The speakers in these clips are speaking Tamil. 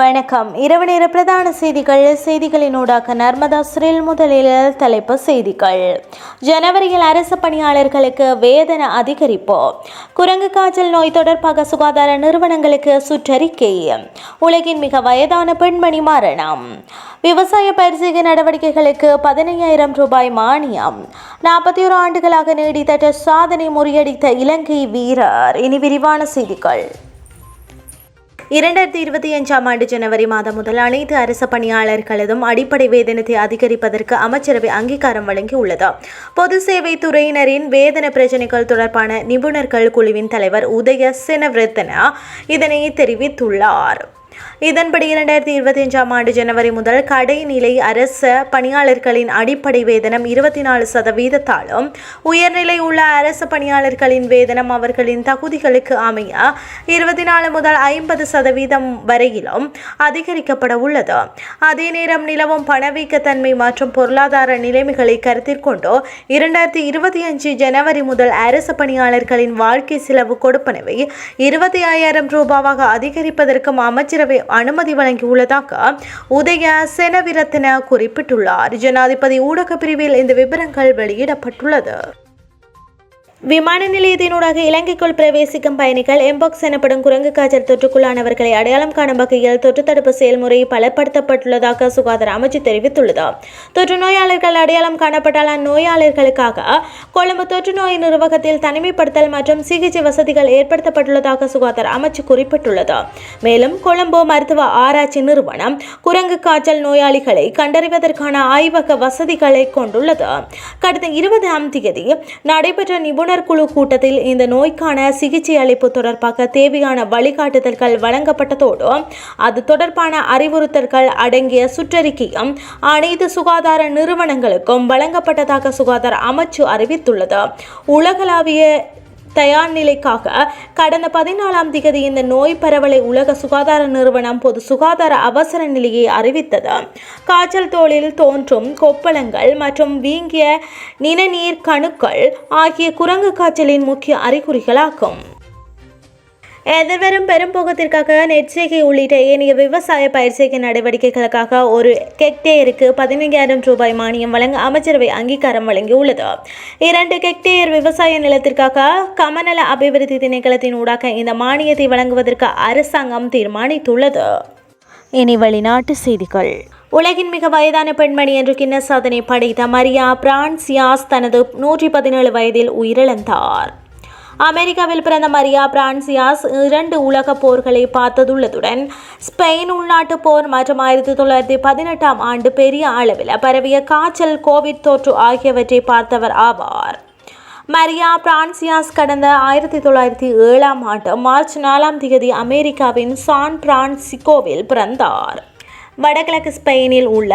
வணக்கம். இரவு நேர பிரதான செய்திகள். செய்திகளினூடாக நர்மதா சிறில் முதலில் தலைப்பு செய்திகள். ஜனவரியில் அரசு பணியாளர்களுக்கு வேதன அதிகரிப்பு. குரங்கு காய்ச்சல் நோய் தொடர்பாக சுகாதார நிறுவனங்களுக்கு சுற்றறிக்கை. உலகின் மிக வயதான பெண்மணி மரணம். விவசாய பரிசீக நடவடிக்கைகளுக்கு பதினையாயிரம் ரூபாய் மானியம். நாற்பத்தி ஒரு ஆண்டுகளாக நீடித்த சாதனை முறியடித்த இலங்கை வீரர். இனி விரிவான செய்திகள். இரண்டாயிரத்தி இருபத்தி அஞ்சாம் ஆண்டு ஜனவரி மாதம் முதல் அனைத்து அரசு பணியாளர்களதும் அடிப்படை வேதனத்தை அதிகரிப்பதற்கு அமைச்சரவை அங்கீகாரம் வழங்கியுள்ளது. பொது சேவை துறையினரின் வேதன பிரச்சினைகள் தொடர்பான நிபுணர்கள் குழுவின் தலைவர் உதய செனவிரத்தனா இதனை தெரிவித்துள்ளார். இதன்படி இரண்டாயிரத்தி இருபத்தி அஞ்சாம் ஆண்டு ஜனவரி முதல் கடைநிலை அரச பணியாளர்களின் அடிப்படை வேதனம் இருபத்தி நாலு சதவீதத்தாலும் உயர்நிலை உள்ள அரசு பணியாளர்களின் வேதனம் அவர்களின் தகுதிகளுக்கு அமைய இருபத்தி நாலு முதல் ஐம்பது சதவீதம் வரையிலும் அதிகரிக்கப்பட உள்ளது. அதே நேரம் நிலவும் பணவீக்கத்தன்மை மற்றும் பொருளாதார நிலைமைகளை கருத்தில் கொண்டு இரண்டாயிரத்தி இருபத்தி அஞ்சு ஜனவரி முதல் அரசு பணியாளர்களின் வாழ்க்கை செலவு கொடுப்பனவை இருபத்தி ஐயாயிரம் ரூபாவாக அதிகரிப்பதற்கும் அமைச்சர் அமைச்சரவை அனுமதி வழங்கியுள்ளதாக உதய செனவிரத்தின குறிப்பிட்டுள்ளார். ஜனாதிபதி ஊடக பிரிவில் இந்த விவரங்கள் வெளியிடப்பட்டுள்ளது. விமான நிலையத்தினூடாக இலங்கைக்குள் பிரவேசிக்கும் பயணிகள் எம்பாக்ஸ் எனப்படும் குரங்கு காய்ச்சல் தொற்றுக்குள்ளானவர்களை அடையாளம் காணும் வகையில் தொற்று தடுப்பு செயல்முறை பலப்படுத்தப்பட்டுள்ளதாக சுகாதார அமைச்சு தெரிவித்துள்ளது. தொற்று நோயாளர்கள் அடையாளம் காணப்பட்டால் அந்நோயாளர்களுக்காக கொழும்பு தொற்று நோய் நிர்வாகத்தில் தனிமைப்படுத்தல் மற்றும் சிகிச்சை வசதிகள் ஏற்படுத்தப்பட்டுள்ளதாக சுகாதார அமைச்சு குறிப்பிட்டுள்ளது. மேலும் கொழும்பு மருத்துவ ஆராய்ச்சி நிறுவனம் குரங்கு காய்ச்சல் நோயாளிகளை கண்டறிவதற்கான ஆய்வக வசதிகளை கொண்டுள்ளது. கடந்த இருபதாம் தேதி நடைபெற்ற நிபுணர் குழு கூட்டத்தில் இந்த நோய்க்கான சிகிச்சை அளிப்பு தொடர்பாக தேவையான வழிகாட்டுதல்கள் வழங்கப்பட்டதோடு அது தொடர்பான அறிவுறுத்தல்கள் அடங்கிய சுற்றறிக்கையும் அனைத்து சுகாதார நிறுவனங்களுக்கும் வழங்கப்பட்டதாக சுகாதார அமைச்சு அறிவித்துள்ளது. உலகளாவிய தயார் நிலைக்காக கடந்த பதினாலாம் திகதி இந்த நோய் பரவலை உலக சுகாதார நிறுவனம் பொது சுகாதார அவசர நிலையை அறிவித்தது. காய்ச்சல் தோளில் தோன்றும் கொப்பளங்கள் மற்றும் வீங்கிய நிணநீர் கணுக்கள் ஆகிய குரங்கு காய்ச்சலின் முக்கிய அறிகுறிகளாகும். எதிர்வரும் பெரும்போகத்திற்காக நெற்செய்கை உள்ளிட்ட ஏனைய விவசாய பயிர்செய்கை நடவடிக்கைகளுக்காக ஒரு கெக்டேயருக்கு பதினைந்தாயிரம் ரூபாய் மானியம் வழங்க அமைச்சரவை அங்கீகாரம் வழங்கியுள்ளது. இரண்டு கெக்டேயர் விவசாய நிலத்திற்காக கமநல அபிவிருத்தி திணைக்களத்தின் ஊடாக இந்த மானியத்தை வழங்குவதற்கு அரசாங்கம் தீர்மானித்துள்ளது. இனி வெளிநாட்டு செய்திகள். உலகின் மிக வயதான பெண்மணி என்று கின்னஸ் சாதனை படைத்த மரியா பிரான்சியாஸ் தனது நூற்றி பதினேழு வயதில் உயிரிழந்தார். அமெரிக்காவில் பிறந்த மரியா பிரான்சியாஸ் இரண்டு உலக போர்களை பார்த்ததுள்ளதுடன் ஸ்பெயின் உள்நாட்டு போர் மற்றும் ஆயிரத்தி தொள்ளாயிரத்தி பதினெட்டாம் ஆண்டு பெரிய அளவில் பரவிய காய்ச்சல் கோவிட் தொற்று ஆகியவற்றை பார்த்தவர் ஆவார். மரியா பிரான்சியாஸ் கடந்த ஆயிரத்தி தொள்ளாயிரத்தி ஏழாம் ஆண்டு மார்ச் நாலாம் தேதி அமெரிக்காவின் சான் பிரான்சிகோவில் பிறந்தார். வடகிழக்கு ஸ்பெயினில் உள்ள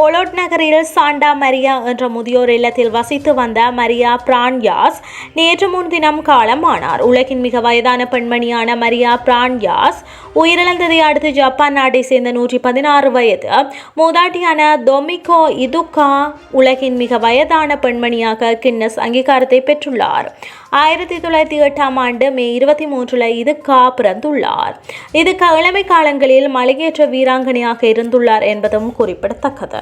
ஓலோட் நகரில் சாண்டா மரியா என்ற முதியோர் இல்லத்தில் வசித்து வந்த மரியா பிரான்யாஸ் நேற்று முன்தினம் காலமானார் உலகின் மிக வயதான பெண்மணியான மரியா பிரான்யாஸ் உயிரிழந்ததை அடுத்து ஜப்பான் நாட்டை சேர்ந்த நூற்றி பதினாறு வயது மூதாட்டியான டொமிகோ இதுகா உலகின் மிக வயதான பெண்மணியாக கின்னஸ் அங்கீகாரத்தை பெற்றுள்ளார். ஆயிரத்தி தொள்ளாயிரத்தி எட்டாம் ஆண்டு மே இருபத்தி மூன்றில் இதுகா பிறந்துள்ளார். இதுகா இளமை காலங்களில் மலையேற்ற வீராங்கனையாக இருந்துள்ளார் என்பதும் குறிப்பிடத்தக்கது.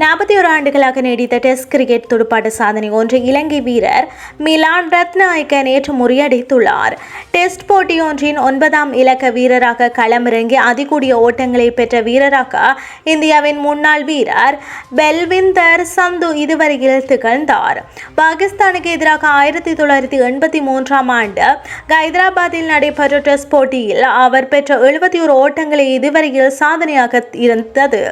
நாற்பத்தி ஒரு ஆண்டுகளாக நீடித்த டெஸ்ட் கிரிக்கெட் துடுப்பாட்ட சாதனை ஒன்று இலங்கை வீரர் மிலான் ரத்நாயக்க நேற்று முறியடித்துள்ளார். டெஸ்ட் போட்டியொன்றின் ஒன்பதாம் இலக்க வீரராக களமிறங்கி அதிகூடிய ஓட்டங்களை பெற்ற வீரராக இந்தியாவின் முன்னாள் வீரர் பெல்விந்தர் சந்து இதுவரையில் திகழ்ந்தார் பாகிஸ்தானுக்கு எதிராக ஆயிரத்தி தொள்ளாயிரத்தி எண்பத்தி மூன்றாம் ஆண்டு ஹைதராபாத்தில் நடைபெற்ற டெஸ்ட் போட்டியில் அவர் பெற்ற எழுபத்தி ஒரு ஓட்டங்களை இதுவரையில் சாதனையாக இருந்தது.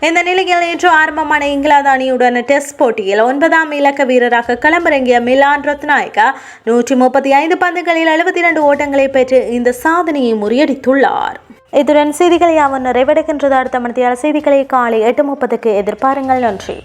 இந்த நிலையில் நேற்று ஆரம்பம் ஆரம்பமான இங்கிலாந்து அணியுடன் டெஸ்ட் போட்டியில் ஒன்பதாம் இலக்க வீரராக களமிறங்கிய மிலான் ரத்நாயக்கா நூற்றி முப்பத்தி ஐந்து பந்துகளில் எழுபத்தி இரண்டு ஓட்டங்களை பெற்று இந்த சாதனையை முறியடித்துள்ளார். இத்துடன் செய்திகளை அவன் நிறைவடைகின்றது. அடுத்த மணித்தியால் செய்திகளை காலை எட்டு முப்பதுக்கு எதிர்பாருங்கள். நன்றி.